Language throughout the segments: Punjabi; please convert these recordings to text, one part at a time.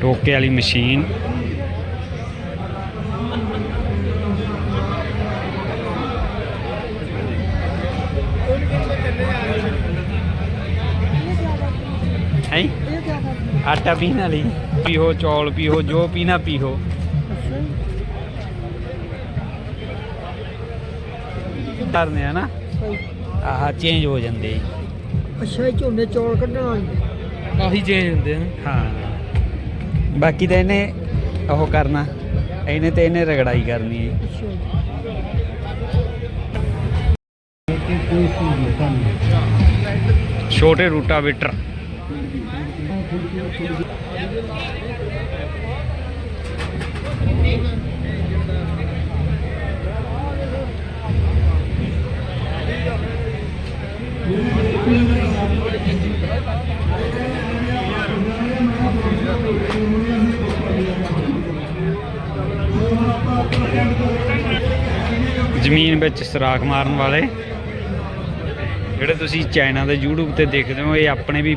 ਟੋਕੇ ਵਾਲੀ ਮਸ਼ੀਨ ਹੈ ਇਹ ਕਿਆ ਕਰਦੀ ਆਟਾ ਪੀਣ ਵਾਲੀ। ਪੀਹੋ ਚੌਲ ਪੀਹੋ ਜੋ ਪੀਣਾ ਪੀਹੋ। ਕਰਨੇ ਆ ਨਾ। ਆਹ ਚੇਂਜ ਹੋ ਜਾਂਦੇ। ਅੱਛਾ ਇਹ ਝੋਨੇ ਚੌਲ ਕੱਢਣ ਵਾਲੇ ਕਾਫੀ ਚੇਂਜ ਹੁੰਦੇ ਨੇ। ਹਾਂ। ਬਾਕੀ ਤਾਂ ਇਹਨੇ ਉਹ ਕਰਨਾ। ਇਹਨੇ ਤੇ ਇਹਨੇ ਰਗੜਾਈ ਕਰਨੀ ਹੈ ਛੋਟੇ ਰੂਟਾਵੇਟਰ। ਜ਼ਮੀਨ ਵਿੱਚ ਸਰਾਖ ਮਾਰਨ ਵਾਲੇ। ਜਿਹੜੇ ਤੁਸੀਂ ਚਾਈਨਾ ਦੇ YouTube ਤੇ ਦੇਖਦੇ ਹੋ, ਇਹ ਆਪਣੇ ਵੀ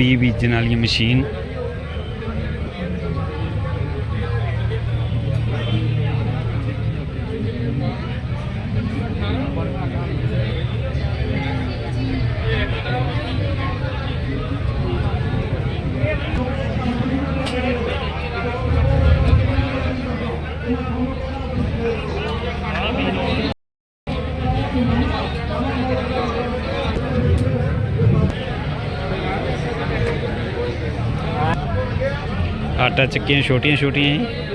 ਬੀ ਬੀਜਣ ਵਾਲੀ ਮਸ਼ੀਨ ਆਟਾ ਚੱਕੀਆਂ ਛੋਟੀਆਂ ਛੋਟੀਆਂ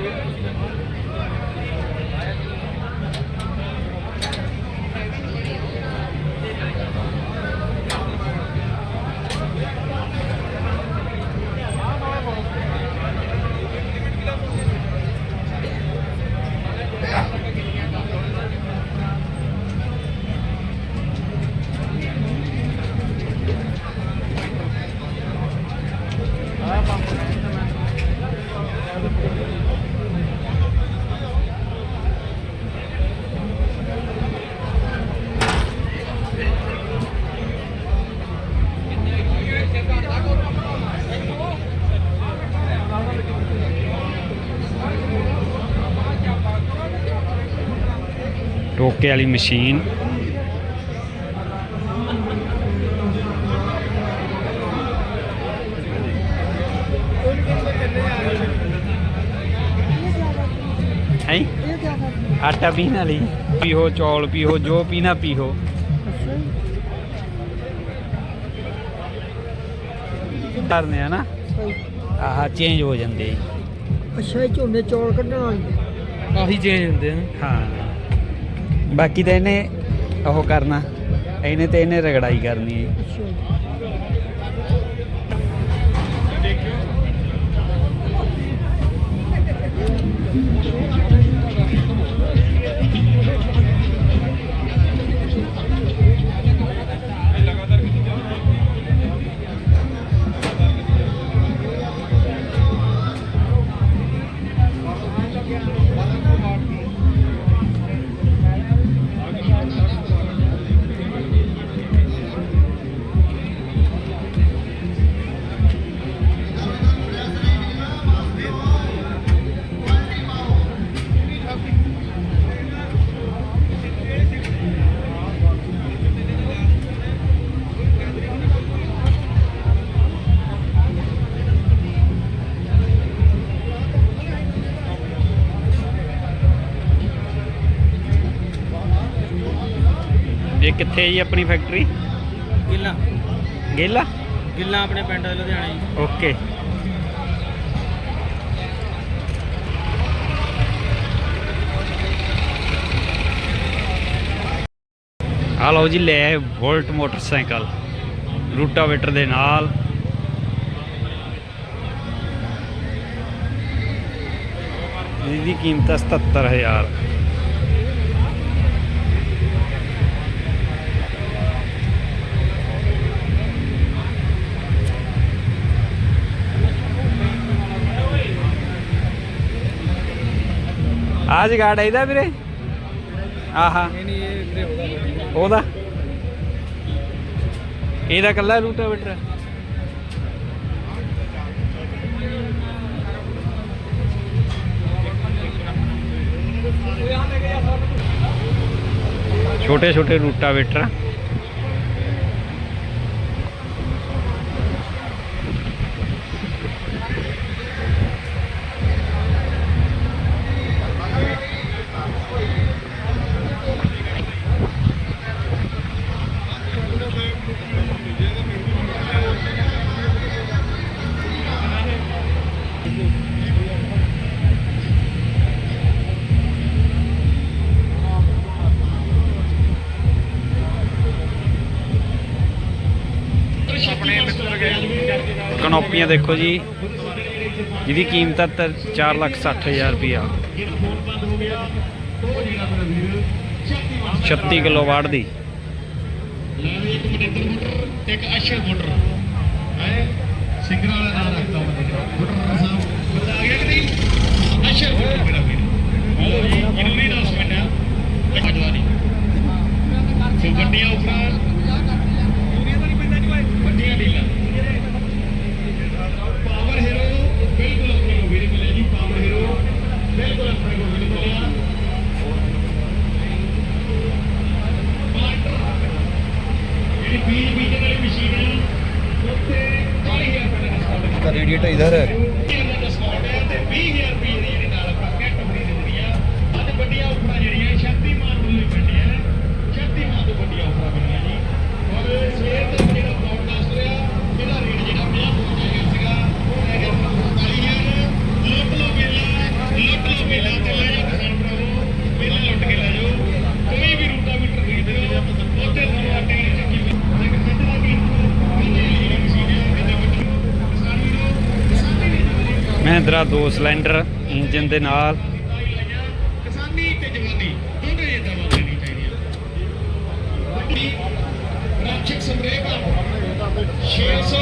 ਟੋਕੇ ਵਾਲੀ ਮਸ਼ੀਨ। ਹੈ? ਆਟਾ ਪੀਣ ਵਾਲੀ। ਪੀਹੋ ਚੌਲ ਪੀਹੋ ਜੋ ਪੀਣਾ ਪੀਹੋ। ਕਰਨੇ ਆ ਨਾ। ਆਹ ਚੇਂਜ ਹੋ ਜਾਂਦੇ। ਅੱਛਾ ਝੋਨੇ ਚੌਲ ਕੱਢਣ ਵਾਲੇ। ਕਾਫੀ ਚੇਂਜ ਹੁੰਦੇ ਨੇ ਹਾਂ। ਬਾਕੀ ਤਾਂ ਇਹਨੇ ਉਹ ਕਰਨਾ ਇਹਨੇ ਤੇ ਇਹਨੇ ਰਗੜਾਈ ਕਰਨੀ ਹੈ ਕਿੱਥੇ ਹੈ ਜੀ ਆਪਣੀ ਫੈਕਟਰੀ ਗਿੱਲਾ। ਗੇਲਾ? ਗਿੱਲਾ ਆਪਣੇ ਪਿੰਡ ਲੁਧਿਆਣਾ ਜੀ। ਓਕੇ ਆ ਲਓ ਜੀ ਲੈ ਆਏ ਵੋਲਟ ਮੋਟਰਸਾਈਕਲ। ਰੂਟਾਵੇਟਰ ਦੇ ਨਾਲ। ਇਹਦੀ ਕੀਮਤ ਹੈ 77000 ਆ ਜਗਾੜ ਇਹਦਾ ਵੀਰੇ? ਆਹਾ। ਨਹੀਂ ਇਹ ਵੀਰੇ ਉਹਦਾ ਇਹਦਾ ਕੱਲਾ ਰੂਟਾਵੇਟਰ ਛੋਟੇ ਛੋਟੇ ਰੂਟਾਵੇਟਰ ਕਨੋਪੀਆਂ ਦੇਖੋ ਜੀ, ਜਿਹਦੀ ਕੀਮਤ ਹੈ 4 ਲੱਖ 60 ਹਜ਼ਾਰ ਰੁਪਇਆ 36 ਕਿਲੋ ਵਾਟ ਦੀ। ਇੱਕ ਅਸ਼ਰ ਮੋਟਰ ਹੈ ਸਿੰਗਰ ਵਾਲਾ ਨਾਮ ਰੱਖਤਾ ਉਹਨੇ ਸਾਹਿਬ ਪਤਾ ਆ। ਗਿਆ ਕਿ ਨਹੀਂ ਅਸ਼ਰ ਮੋਟਰ ਮੇਰਾ ਵੀਰ ਹਲੋ ਜੀ ਜ਼ਰੂਰੀ ਅਨਾਉਂਸਮੈਂਟ ਹੈ ਪਜਵਾਨੀ ਸੋ ਗੱਡੀਆਂ ਉਪਰਾਂ ਵੱਡੀਆਂ ਡੀਲਾਂ ਪਾਵਰ ਹੀਰੋ ਬਿਲਕੁਲ ਆਪਣੇ ਕੋਲ ਵੀਰੇ ਮਿਲਿਆ ਜੀ ਪਾਵਰ ਹੀਰੋ ਬਿਲਕੁਲ ਆਪਣੇ ਕੋਲ ਵੀਰੇ ਮਿਲਿਆ ਜਿਹੜੀ ਬੀਜ ਬੀਜਣ ਵਾਲੀ ਮਸ਼ੀਨ ਹੈ ਉੱਤੇ 40000 ਰੁਪਏ ਦਾ ਡਿਸਕਾਊਂਟ ਹੈ ਰੇਡੀਏਟਰ ਮਹਿੰਦਰਾ ਦੋ ਸਿਲੰਡਰ ਇੰਜਨ ਦੇ ਨਾਲ। ਕਿਸਾਨੀ ਤੇ ਜਵਾਨੀ, ਦੋਨੇ ਇਹ ਦਵਾ ਦੇਣੀ ਚਾਹੀਦੀ। ਹੈ ਵੱਡੀ ਰਾਖਿਕ 600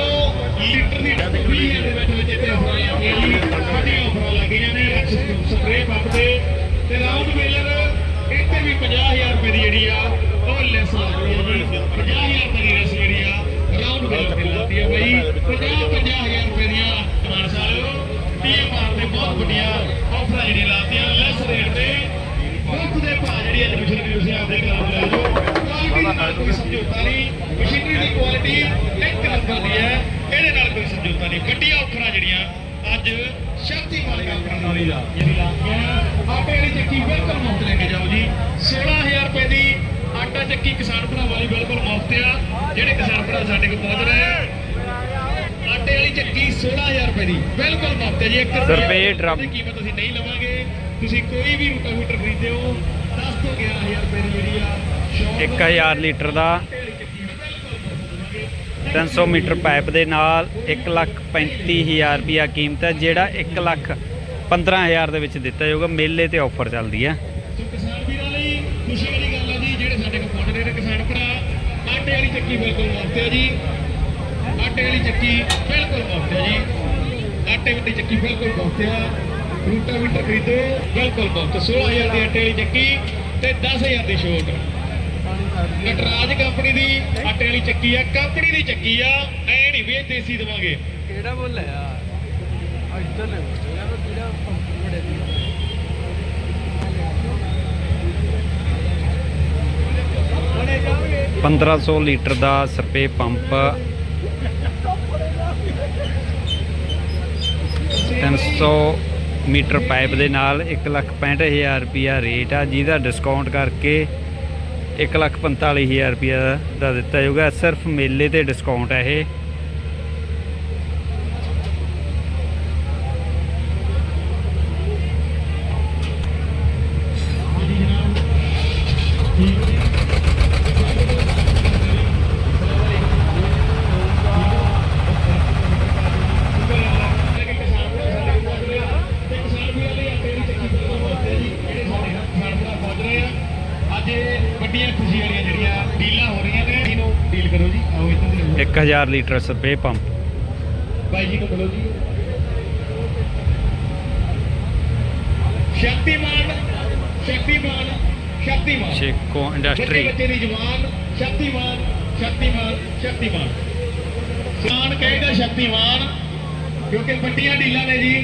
ਲੀਟਰ ਦੀ ਡੱਬੀ ਹੈ ਦੇ ਵਿੱਚ ਜਿਹਦੇ ਹੋਈਆਂ ਮੇਲੀ ਵੱਡੀ ਆਫਰ ਲੱਗੀਆਂ ਨੇ ਰਾਖਿਕ ਸੰਗ੍ਰਹਿ ਪੰਪ ਤੇ। ਤੇ ਰਾਉਂਡ ਮੇਲਰ ਇੱਥੇ ਵੀ 50000 ਰੁਪਏ ਦੀ ਜਿਹੜੀ ਆ, ਉਹ ਲੈਸ ਲੱਗ ਰਹੀ ਜੀ 50000 ਰੁਪਏ ਦੀ ਜਿਹੜੀ ਆ ਰਾਉਂਡ ਮੇਲਰ ਤੇ ਲੱਗਦੀ ਬਈ। 50000 ਰੁਪਏ ਦੀਆਂ ਮਾਨਸਾ 30 ਮਾਰ ਤੇ ਬਹੁਤ ਵੱਡੀਆਂ ਆਫਰਾਂ ਜਿਹੜੀਆਂ ਲਾਤੀਆਂ। ਲੈਸ ਰੇਟ ਤੇ ਮੁੱਖ ਦੇ ਭਾਅ ਜਿਹੜੀ ਐਡਮਿਸ਼ਨ ਵੀ ਤੁਸੀਂ ਆਪਦੇ ਖਿਲਾਫ ਲੈ ਜਾਓ। ਕੋਈ ਵੀ ਨਾਲ ਕੋਈ ਸਮਝੌਤਾ ਨਹੀਂ। ਮਸ਼ੀਨਰੀ ਦੀ ਕੁਆਲਿਟੀ ਇੱਕ ਨੰਬਰ ਦੀ ਹੈ। ਇਹਦੇ ਨਾਲ ਕੋਈ ਸਮਝੌਤਾ ਨਹੀਂ। ਵੱਡੀਆਂ ਆਫਰਾਂ ਜਿਹੜੀਆਂ ਅੱਜ ਸ਼ਕਤੀ ਵਾਲੀ ਆਫਰਾਂ ਨਾਲ ਹੀ ਜਿਹੜੀ ਲਾਤੀਆਂ। ਆਟੇ ਵਾਲੀ ਚੱਕੀ ਬਿਲਕੁਲ ਮੁਫਤ ਲੈ ਕੇ ਜਾਓ ਜੀ। 16000 ਰੁਪਏ ਦੀ ਆਟਾ ਚੱਕੀ ਕਿਸਾਨ ਭਰਾ ਵਾਲੀ ਬਿਲਕੁਲ ਮੁਫਤ ਆ। ਜਿਹੜੇ ਕਿਸਾਨ ਭਰਾ ਸਾਡੇ ਕੋਲ ਪਹੁੰਚ ਰਹੇ ਚੱਕੀ 16000 ਰੁਪਏ ਦੀ। ਬਿਲਕੁਲ ਮੁਫਤ ਹੈ ਜੀ। ਇੱਕ ਸਰ, ਰੁਪਏ ਡਰਮ। ਦੀ ਕੀਮਤ ਅਸੀਂ ਨਹੀਂ ਲਵਾਂਗੇ। ਤੁਸੀਂ ਕੋਈ ਵੀ ਰੂਟਾਵੀਟਰ ਖਰੀਦਦੇ ਹੋ 10 ਤੋਂ 11000 ਰੁਪਏ ਦੀ ਜਿਹੜੀ ਆ ਸ਼ੌਪ 1000 ਲੀਟਰ ਦਾ। 300 ਮੀਟਰ ਪਾਈਪ ਦੇ ਨਾਲ 1 ਲੱਖ 35000 ਰੁਪਿਆ ਕੀਮਤ ਹੈ ਜਿਹੜਾ 1 ਲੱਖ 15000 ਦੇ ਵਿੱਚ ਦਿੱਤਾ ਜਾਊਗਾ। ਮੇਲੇ ਤੇ ਆਫਰ ਚੱਲਦੀ ਹੈ। ਕਿਸਾਨ ਵੀਰਾਂ ਲਈ ਖੁਸ਼ੀ ਵਾਲੀ ਗੱਲ ਹੈ ਜੀ ਜਿਹੜੇ ਸਾਡੇ ਕੋਲ ਪਹੁੰਚ ਰਹੇ ਨੇ ਕਿਸਾਨ ਭਰਾ ਆਟੇ ਵਾਲੀ ਚੱਕੀ ਬਿਲਕੁਲ ਮੁਫਤ ਹੈ ਜੀ। ਆਟੇ ਵਾਲੀ ਚੱਕੀ ਬਿਲਕੁਲ ਮੁਫਤ ਹੈ ਜੀ। ਆਟੇ ਵਾਲੀ ਚੱਕੀ ਬਿਲਕੁਲ ਮੁਫਤ ਹੈ ਰੂਟਾਵੀਟਰ ਖਰੀਦੋ ਬਿਲਕੁਲ ਮੁਫਤ। 16000 ਦੀ ਆਟੇ ਵਾਲੀ ਚੱਕੀ ਤੇ 10000 ਦੀ ਛੋਟ। ਨਟਰਾਜ ਕੰਪਨੀ ਦੀ ਆਟੇ ਵਾਲੀ ਚੱਕੀ ਆ ਕੰਪਨੀ ਦੀ ਚੱਕੀ ਆ। ਐ ਨਹੀਂ ਵੀ ਦੇਸੀ ਦਵਾਂਗੇ। ਕਿਹੜਾ ਬੋਲ ਹੈ ਯਾਰ ਇੱਧਰ ਲੈ ਯਾਰ ਕਿਹੜਾ ਪੰਪ ਬੜੇ ਦੀ 1500 ਲੀਟਰ ਦਾ ਸਰਪੇ ਪੰਪ 300 ਮੀਟਰ ਪਾਈਪ ਦੇ ਨਾਲ 1 ਲੱਖ 65000 ਰੁਪਿਆ ਰੇਟ ਆ, ਜਿਹਦਾ ਡਿਸਕਾਊਂਟ ਕਰਕੇ 145000 ਰੁਪਏ ਦਾ ਦਿੱਤਾ ਜਾਊਗਾ। ਸਿਰਫ ਮੇਲੇ ਤੇ ਡਿਸਕਾਊਂਟ ਹੈ ਇਹ। ਅੱਜ 1000 ਲੀਟਰ ਸਪਰੇ ਪੰਪ। ਬਾਈ ਜੀ ਨੂੰ ਮਿਲੋ ਜੀ। ਸ਼ਕਤੀਮਾਨ ਸ਼ਕਤੀਮਾਨ ਸ਼ਕਤੀਮਾਨ। ਸ਼ੇਕੋ ਇੰਡਸਟਰੀ। ਬੱਚੇ ਦੀ ਜਵਾਨ ਸ਼ਕਤੀਮਾਨ ਸ਼ਕਤੀਮਾਨ ਸ਼ਕਤੀਮਾਨ। ਸਾਨ ਕਹੇਗਾ ਸ਼ਕਤੀਮਾਨ ਕਿਉਂਕਿ ਵੱਡੀਆਂ ਡੀਲਾਂ ਨੇ ਜੀ।